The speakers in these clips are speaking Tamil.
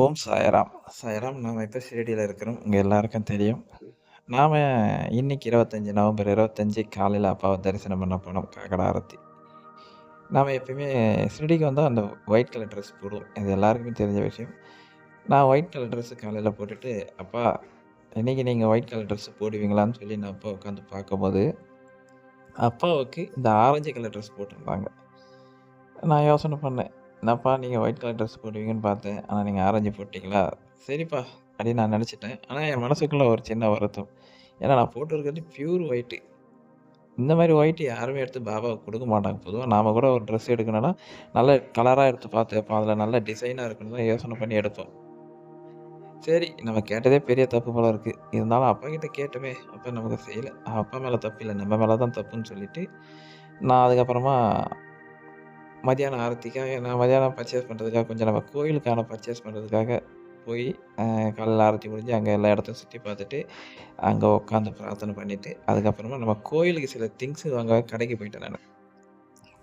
ஓம் சாய்ராம். சாய்ராம் நாம் இப்போ ஷிரடியில் இருக்கிறோம். இங்கே எல்லாருக்கும் தெரியும். நாம் இன்னைக்கு இருபத்தஞ்சி நவம்பர் இருபத்தஞ்சி காலையில் அப்பாவை தரிசனம் பண்ண போனோம் காக்கடா ஆரத்தி. நாம் எப்பயுமே ஷிரடிக்கு வந்தால் அந்த ஒயிட் கலர் ட்ரெஸ் போடுவோம். இது எல்லாருக்குமே தெரிஞ்ச விஷயம். நான் ஒயிட் கலர் ட்ரெஸ்ஸு காலையில் போட்டுட்டு அப்பா இன்றைக்கி நீங்கள் ஒயிட் கலர் ட்ரெஸ்ஸு போடுவீங்களான்னு சொல்லி நான் அப்பா உட்காந்து பார்க்கும்போது அப்பாவுக்கு இந்த ஆரஞ்சு கலர் ட்ரெஸ் போட்டிருந்தாங்க. நான் யோசனை பண்ணேன். என்னப்பா நீங்கள் ஒயிட் கலர் ட்ரெஸ் போடுவீங்கன்னு பார்த்தேன். ஆனால் நீங்கள் ஆரஞ்சு போட்டிங்களா? சரிப்பா அப்படின்னு நான் நினச்சிட்டேன். ஆனால் என் மனசுக்குள்ளே ஒரு சின்ன வருத்தம். ஏன்னா நான் போட்டிருக்கிறது பியூர் ஒயிட்டு இந்த மாதிரி ஒயிட்டு யாருமே எடுத்து பாபாவுக்கு கொடுக்க மாட்டாங்க. பொதுவாக நாம் கூட ஒரு ட்ரெஸ் எடுக்கணும்னா நல்ல கலராக எடுத்து பார்த்துப்போம். அதில் நல்ல டிசைனாக இருக்கணும் தான் யோசனை பண்ணி எடுப்போம். சரி நம்ம கேட்டதே பெரிய தப்பு போல இருக்குது இருந்தாலும் அப்பா கிட்ட கேட்டோமே. அப்பா நமக்கு செய்யலை. அப்பா மேலே தப்பு இல்லை. நம்ம மேலே தான் தப்புன்னு சொல்லிட்டு நான் அதுக்கப்புறமா மதியானம் ஆரத்திக்காக நான் மதியானம் பர்ச்சேஸ் பண்ணுறதுக்காக கொஞ்சம் நம்ம கோயிலுக்கான பர்ச்சேஸ் பண்ணுறதுக்காக போய் காலையில் ஆரத்தி முடிஞ்சு அங்கே எல்லா இடத்தையும் சுற்றி பார்த்துட்டு அங்கே உட்காந்து பிரார்த்தனை பண்ணிவிட்டு அதுக்கப்புறமா நம்ம கோயிலுக்கு சில திங்ஸ் வாங்க கடைக்கு போயிட்டேன் நான்.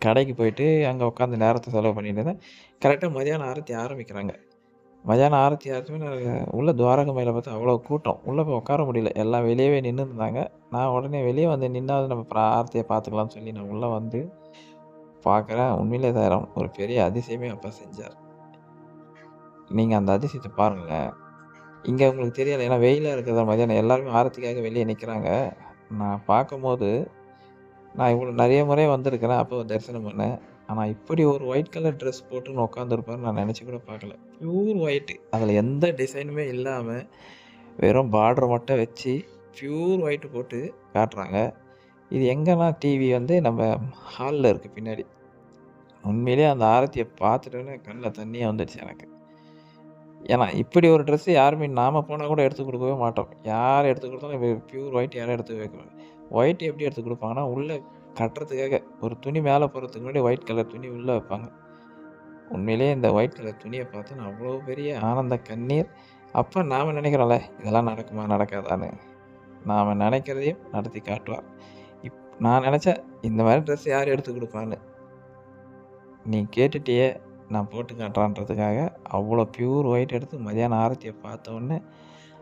கடைக்கு போயிட்டு அங்கே உட்காந்து நேரத்தை செலவு பண்ணிட்டு இருந்தேன் கரெக்டாக மதியானம் ஆரத்தி ஆரம்பிக்கிறாங்க. மதியானம் ஆரத்தி ஆரத்தி நான் உள்ள துவாரக மேலே பார்த்து அவ்வளோ கூட்டம். உள்ளே போய் உட்கார முடியல. எல்லாம் வெளியவே நின்று இருந்தாங்க நான் உடனே வெளியே வந்து நின்னாவது நம்ம ஆரத்தியை பார்த்துக்கலாம்னு சொல்லி நான் உள்ளே வந்து பார்க்குறேன் உண்மையிலே தரம் ஒரு பெரிய அதிசயமே அப்பா செஞ்சார். நீங்கள் அந்த அதிசயத்தை பாருங்களேன் இங்கே உங்களுக்கு தெரியலை ஏன்னா வெயிலாக இருக்கிறத மாதிரியான எல்லாருமே ஆரத்திக்காக வெளியே நிற்கிறாங்க நான் பார்க்கும்போது நான் இவ்வளோ நிறைய முறை வந்திருக்கிறேன் அப்போ தரிசனம் பண்ணேன். ஆனால் இப்படி ஒரு ஒயிட் கலர் ட்ரெஸ் போட்டுன்னு உட்காந்துருப்பாரு நான் நினச்சி கூட பார்க்கல. ப்யூர் ஒயிட்டு அதில் எந்த டிசைனுமே இல்லாமல் வெறும் பார்டர் மட்டும் வச்சு ப்யூர் ஒயிட்டு போட்டு காட்டுறாங்க. இது எங்கன்னா டிவி வந்து நம்ம ஹாலில் இருக்குது பின்னாடி. உண்மையிலேயே அந்த ஆரத்தியை பார்த்துட்டோன்னே கண்ணில் தண்ணியாக வந்துடுச்சு எனக்கு. ஏன்னா இப்படி ஒரு ட்ரெஸ்ஸு யாருமே நாம் போனால் கூட எடுத்து கொடுக்கவே மாட்டோம். யார் எடுத்து கொடுத்தாலும் இப்போ பியூர் ஒயிட் யாரும் எடுத்து வைக்கணும் ஒயிட் எப்படி எடுத்து கொடுப்பாங்கன்னா உள்ளே கட்டுறதுக்காக. ஒரு துணி மேலே போகிறதுக்கு முன்னாடி ஒயிட் கலர் துணி உள்ளே வைப்பாங்க. உண்மையிலேயே இந்த ஒயிட் கலர் துணியை பார்த்து நான் அவ்வளோ பெரிய ஆனந்த கண்ணீர். அப்போ நாம் நினைக்கிறோம்ல இதெல்லாம் நடக்குமா நடக்காதான்னு. நாம் நினைக்கிறதையும் நடத்தி காட்டுவார். நான் நினச்சேன் இந்த மாதிரி ட்ரெஸ் யார் எடுத்து கொடுப்பான்னு நீ கேட்டுட்டியே நான் போட்டு காட்டுறான்றதுக்காக அவ்வளோ ப்யூர் ஒயிட் எடுத்து மதியானம் ஆரத்தியை பார்த்த உடனே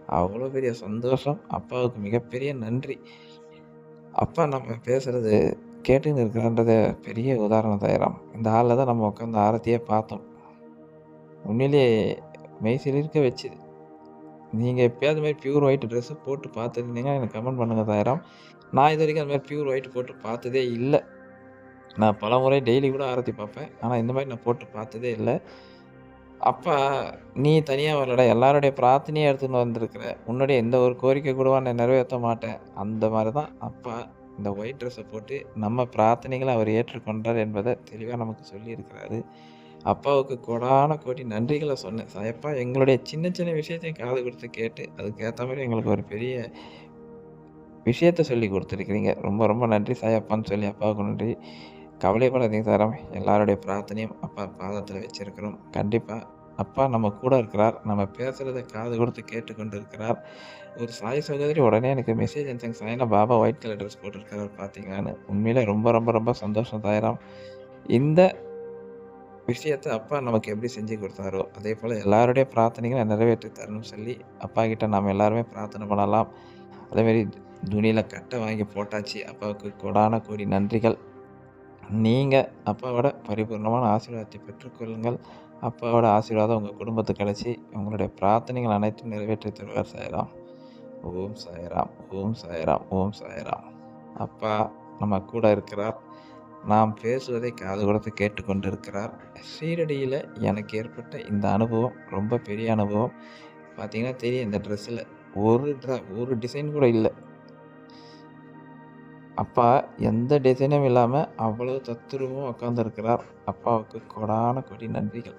அவ்வளோ பெரிய சந்தோஷம் அப்பாவுக்கு மிகப்பெரிய நன்றி. அப்பா நம்ம பேசுகிறது கேட்டுன்னு இருக்கிறன்றது பெரிய உதாரணம் தயாரம். இந்த ஆளில் தான் நம்ம உட்காந்து ஆரத்தியே பார்த்தோம். உண்மையிலேயே மெய்சிலிருக்க வச்சுது. நீங்கள் எப்போயாவது மாதிரி பியூர் ஒயிட் ட்ரெஸ்ஸு போட்டு பார்த்துருந்தீங்கன்னா எனக்கு கமெண்ட் பண்ணுங்கள் தயாரம் நான் இது வரைக்கும் அதுமாதிரி பியூர் ஒயிட் போட்டு பார்த்ததே இல்லை. நான் பல முறை டெய்லி கூட ஆரத்தி பார்ப்பேன். ஆனால் இந்த மாதிரி நான் போட்டு பார்த்ததே இல்லை. அப்பா நீ தனியாக வரலடா. எல்லாருடைய பிரார்த்தனையும் எடுத்துன்னு வந்திருக்கிற. உன்னுடைய எந்த ஒரு கோரிக்கை கூட நான் நிறைவேற்ற மாட்டேன். அந்த மாதிரி தான் அப்பா இந்த ஒயிட் ட்ரெஸ்ஸை போட்டு நம்ம பிரார்த்தனைகளை அவர் ஏற்றுக்கொண்டார் என்பதை தெளிவாக நமக்கு சொல்லியிருக்கிறாரு. அப்பாவுக்கு கொடான கோடி நன்றிகளை சொன்னேன். அப்பா எங்களுடைய சின்ன சின்ன விஷயத்தையும் காது கொடுத்து கேட்டு அதுக்கேற்ற மாதிரி எங்களுக்கு ஒரு பெரிய விஷயத்த சொல்லி கொடுத்துருக்கிறீங்க. ரொம்ப ரொம்ப நன்றி சாயப்பான்னு சொல்லி அப்பாவுக்கு நன்றி. கவலைப்படாதீங்க சாரம். எல்லாருடைய பிரார்த்தனையும் அப்பா பாதத்தில் வச்சுருக்கிறோம். கண்டிப்பாக அப்பா நம்ம கூட இருக்கிறார். நம்ம பேசுகிறத காது கொடுத்து கேட்டுக்கொண்டு இருக்கிறார் ஒரு சாய் சகோதரி உடனே எனக்கு மெசேஜ் அனுப்பிச்சாங்க. சாயினா பாபா ஒயிட் கலர் ட்ரெஸ் போட்டிருக்கிறார் பார்த்தீங்களான்னு உண்மையில் ரொம்ப ரொம்ப ரொம்ப சந்தோஷம் தாயிரம் இந்த விஷயத்தை அப்பா நமக்கு எப்படி செஞ்சு கொடுத்தாரோ அதே போல் எல்லாருடைய பிரார்த்தனைகளை நிறைவேற்றி தரணும்னு சொல்லி அப்பா கிட்ட நாம் எல்லாருமே பிரார்த்தனை பண்ணலாம். அதேமாரி துணியில் கட்டை வாங்கி போட்டாச்சு. அப்பாவுக்கு கொடான கூடி நன்றிகள். நீங்கள் அப்பாவோட பரிபூர்ணமான ஆசீர்வாதத்தை பெற்றுக்கொள்ளுங்கள் அப்பாவோட ஆசீர்வாதம் உங்கள் குடும்பத்துக்கு கிடச்சி உங்களுடைய பிரார்த்தனைகள் அனைத்தும் நிறைவேற்றி தருவார் சாயராம். ஓம் சாயராம் ஓம் சாயராம் ஓம் சாயராம். அப்பா நம்ம கூட இருக்கிறார். நாம் பேசுவதை காது கொடுத்து கேட்டுக்கொண்டு இருக்கிறார் எனக்கு ஏற்பட்ட இந்த அனுபவம் ரொம்ப பெரிய அனுபவம். பார்த்தீங்கன்னா தெரியும் இந்த ட்ரெஸ்ஸில் ஒரு ட்ர ஒரு டிசைன் கூட இல்லை. அப்பா எந்த டிசைனும் இல்லாமல் அவ்வளோ தத்துருவம் உட்காந்துருக்கிறார் அப்பாவுக்கு கொடான கொடி நன்றிகள்.